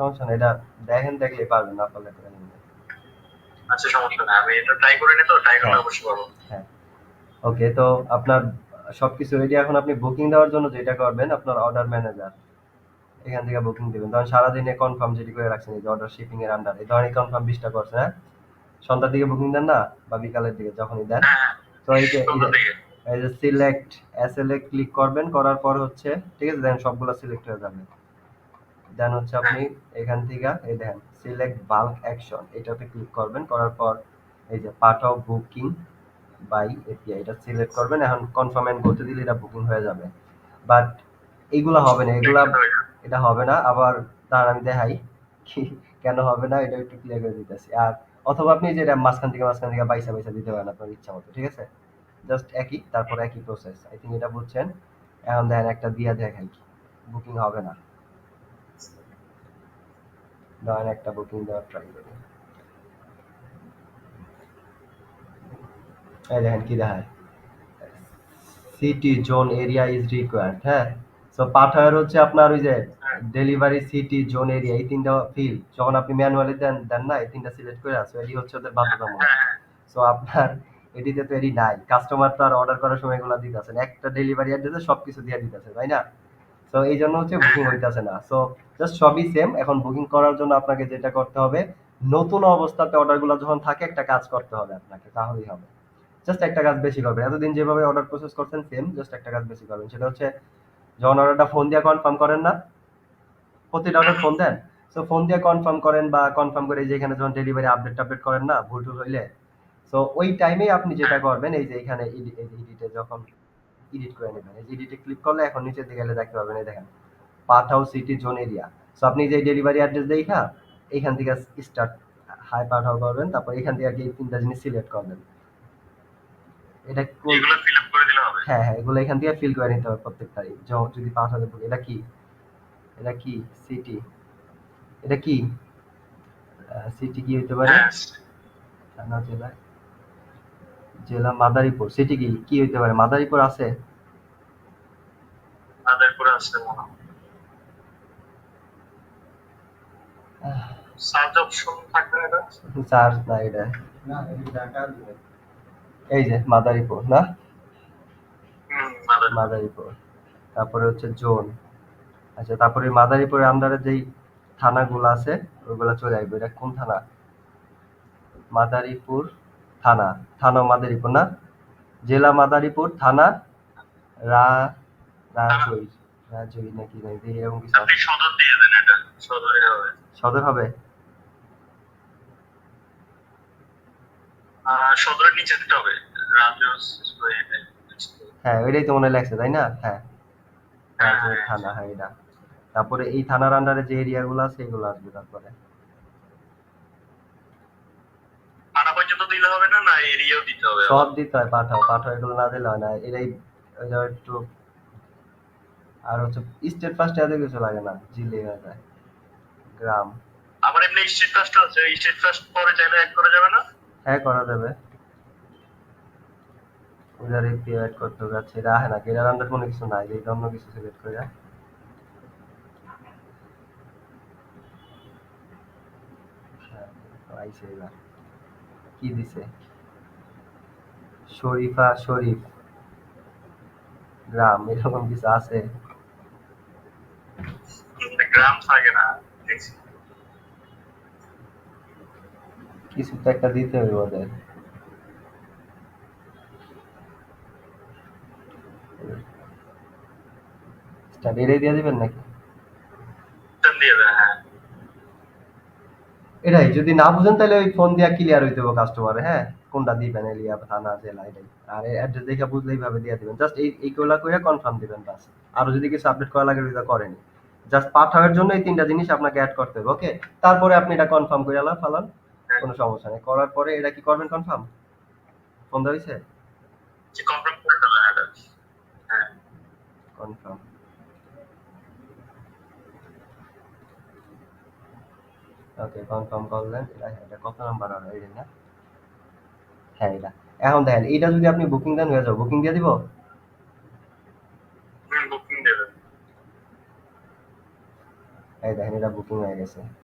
সমস্যা নেই এটা দেখেন দেখলে পারবেন না পারলে করে নেবেন আচ্ছা সমস্যা নাই আমি এটা ট্রাই করে নি তো ট্রাই করলে হ্যাঁ। অবশ্যই পাবো হ্যাঁ। ওকে তো আপনার সবকিছু রেডি এখন আপনি বুকিং দেওয়ার জন্য যেটা করবেন আপনার অর্ডার ম্যানেজার এখান থেকে বুকিং দিবেন। ধরেন সারাদিনে কনফার্ম যেটি করে রাখছেন এই যে অর্ডার শিপিং এর আন্ডার এই ধরনের কনফার্ম বিশটা করছেন হ্যাঁ? সন্ধ্যার দিকে বুকিং দেন না বা বিকালের দিকে যখনই দেন? হ্যাঁ তো এই যে এই যে- দিকে। এই যে সিলেক্ট এসএলএ ক্লিক করবেন করার পর হচ্ছে ঠিক আছে দেন সবগুলো সিলেক্ট হয়ে যাবে। দেন হচ্ছে আপনি এখান থেকে এই দেখেন সিলেক্ট বাল্ক অ্যাকশন এটাতে ক্লিক করবেন, করার পর এই যে পাঠাও বুকিং বাই এপিআই এটা সিলেক্ট করবেন, এখন কনফার্ম এন্ড করতে দিলে এটা বুকিং হয়ে যাবে। বাট এইগুলা হবে না, এগুলা এটা হবে না, আবার তার আমি দেখাই কেন হবে না এটা একটু ক্লিয়ার করে দিতেছি। আর অথবা আপনি যেটা মাঝখান থেকে মাঝখান থেকে বাইসা বাইসা দিতে পারেন আপনার ইচ্ছা মতো, ঠিক আছে? জাস্ট একই, তারপর একই প্রসেস আই থিঙ্ক এটা বুঝছেন? এখন দেখেন একটা দিয়া দেখাই বুকিং হবে না। ধরেন একটা বুকিং দেওয়ার ট্রাই করি। এই দেখেন কি দেখায়। City zone area is required হ্যাঁ? সো পাঠায়ের হচ্ছে আপনার ওই যে ডেলিভারি সিটি জোন এরিয়া এই তিনটা ফিল যখন আপনি ম্যানুয়ালি দেন দেন না এই তিনটা সিলেক্ট করে আসো এটি হচ্ছে ওদের বাধ্যতামূলক। হ্যাঁ সো আপনার এটিতে তো এটি নাই। কাস্টমার তো আর অর্ডার করার সময় এগুলো দিতেছেন একটা ডেলিভারি অ্যাড্রেসে সবকিছু দিয়ে দিতেছে তাই না? সো এই জন্য হচ্ছে বুকিং হইতাছে না। সো জাস্ট সবই সেম এখন বুকিং করার জন্য আপনাকে যেটা করতে হবে, নতুন অবস্থাতে অর্ডারগুলো যখন থাকে, একটা কাজ করতে হবে আপনাকে। তাহলেই হবে। জাস্ট একটা কাজ বেশি করবেন। এতদিন যেভাবে অর্ডার প্রসেস করছেন সেম জাস্ট একটা কাজ বেশি করবেন। সেটা হচ্ছে, যখন অর্ডারটা ফোন দিয়ে কনফার্ম করেন না, প্রতিটা অর্ডার ফোন দেন। সো ফোন দিয়ে কনফার্ম করেন বা কনফার্ম করে যে এখানে যখন ডেলিভারি আপডেট টাপডেট করেন না, ভুল টুল হইলে। সো ওই টাইমে আপনি যেটা করবেন, এই যে এখানে এডিটে যখন এডিট করে নেবেন। এই যে এডিটে ক্লিক করলে এখন নিচের দিকে গেলে দেখতে পাবেন এই দেখেন Pathao city zone area so আপনি যে ডেলিভারি অ্যাড্রেস দেখা এখান থেকে স্টার্ট হাই পার্ট পাঠাও করবেন তারপর এখান থেকে আর কি এই তিনটা জিনিস সিলেক্ট করবেন। এটা হ্যাঁ হ্যাঁ এগুলো এখান থেকে ফিল করে নিতে হবে প্রত্যেকটাই যদি পাঁচ হাজার বলি, এটা কি? এটা কি? সিটি এটা কি? সিটি কি হইতে পারে? থানা জেলা। জেলা মাদারীপুর। সিটি কি? কি হইতে পারে? মাদারীপুর আছে। মনে সার্চ অপশন থাকবে এটা? চার্জ না এটা। এই যে মাদারীপুর না? মাদারীপুর তারপরে হচ্ছে জোন আচ্ছা তারপরে মাদারীপুরের আন্ডারে যেই থানাগুলো আছে ওইগুলো চলে আসবে। এটা কোন থানা? মাদারীপুর থানা। থানা মাদারীপুর না? জেলা মাদারীপুর থানা রা রাজই রাজই নাকি এরকম কিছু আপনি সদর দিয়ে দেন এটা সদরে হবে। সদর হবে? সদরের নিচে দিতে হবে হ্যাঁ ওইটাই তো মনে লাগছে তাই না? হ্যাঁ। হ্যাঁ, হ্যাঁ। থানা হ্যাঁ এটা। তারপরে এই থানার আন্ডারে যে এরিয়াগুলো আছে এগুলো আসবে তারপরে। থানা পর্যন্ত দিলে হবে না না এরিয়াও দিতে হবে? সব দিতে হয় পাঠাও পাঠাও এগুলো না দিলে হয় না। এটাই ওইটা একটু আর হচ্ছে স্টেট ফার্স্ট এত কিছু লাগে না জিলে যায় গ্রাম। আবার এমনি স্ট্রিট ফাস্ট আছে স্ট্রিট ফাস্ট পরে চাইলে অ্যাড করা যাবে না? হ্যাঁ করা যাবে। ওইটার একটু অ্যাড করতে আচ্ছা এটা আহে না এটার আন্ডার কোনো কিছু নাই এই অন্য কিছু সিলেক্ট করে এবার। কি দিছে? শরীফা শরীফ। গ্রাম এরকম কিছু আছে। গ্রাম থাকে না। দেখছি। কিছু তো একটা দিতে হবে ওদের। স্টাডি এটাই দিয়ে দিবেন নাকি? হ্যাঁ। এটাই যদি না বুঝেন তাহলে ওই ফোন দিয়া ক্লিয়ার হইতে হবে কাস্টমারে হ্যাঁ? কোনটা দিবেন এলিয়া থানা জেলা এটাই। আর অ্যাড্রেস দেখে বুঝলে এইভাবে দিয়ে দিবেন। জাস্ট এই এইগুলা করে কনফার্ম দিবেন বাস। আরও যদি কিছু আপডেট করা লাগে ওইটা করেনি। জাস্ট পাঠানোর জন্য এই তিনটা জিনিস আপনাকে অ্যাড করতে হবে ওকে তারপরে আপনি এটা কনফার্ম করে আলাম ফালান কোনো সমস্যা নেই। করার পরে এটা কি করবেন কনফার্ম ফোন দেওয়া হয়েছে কনফার্ম ওকে কনফার্ম করলেন। এটা এটা কত নাম্বার আর এই না? হ্যাঁ এটা। এখন দেখেন এটা যদি আপনি বুকিং দেন হয়ে যাবে। বুকিং দিয়ে দিব হুম বুকিং দেবেন এই দেখেন এটা বুকিং হয়ে গেছে।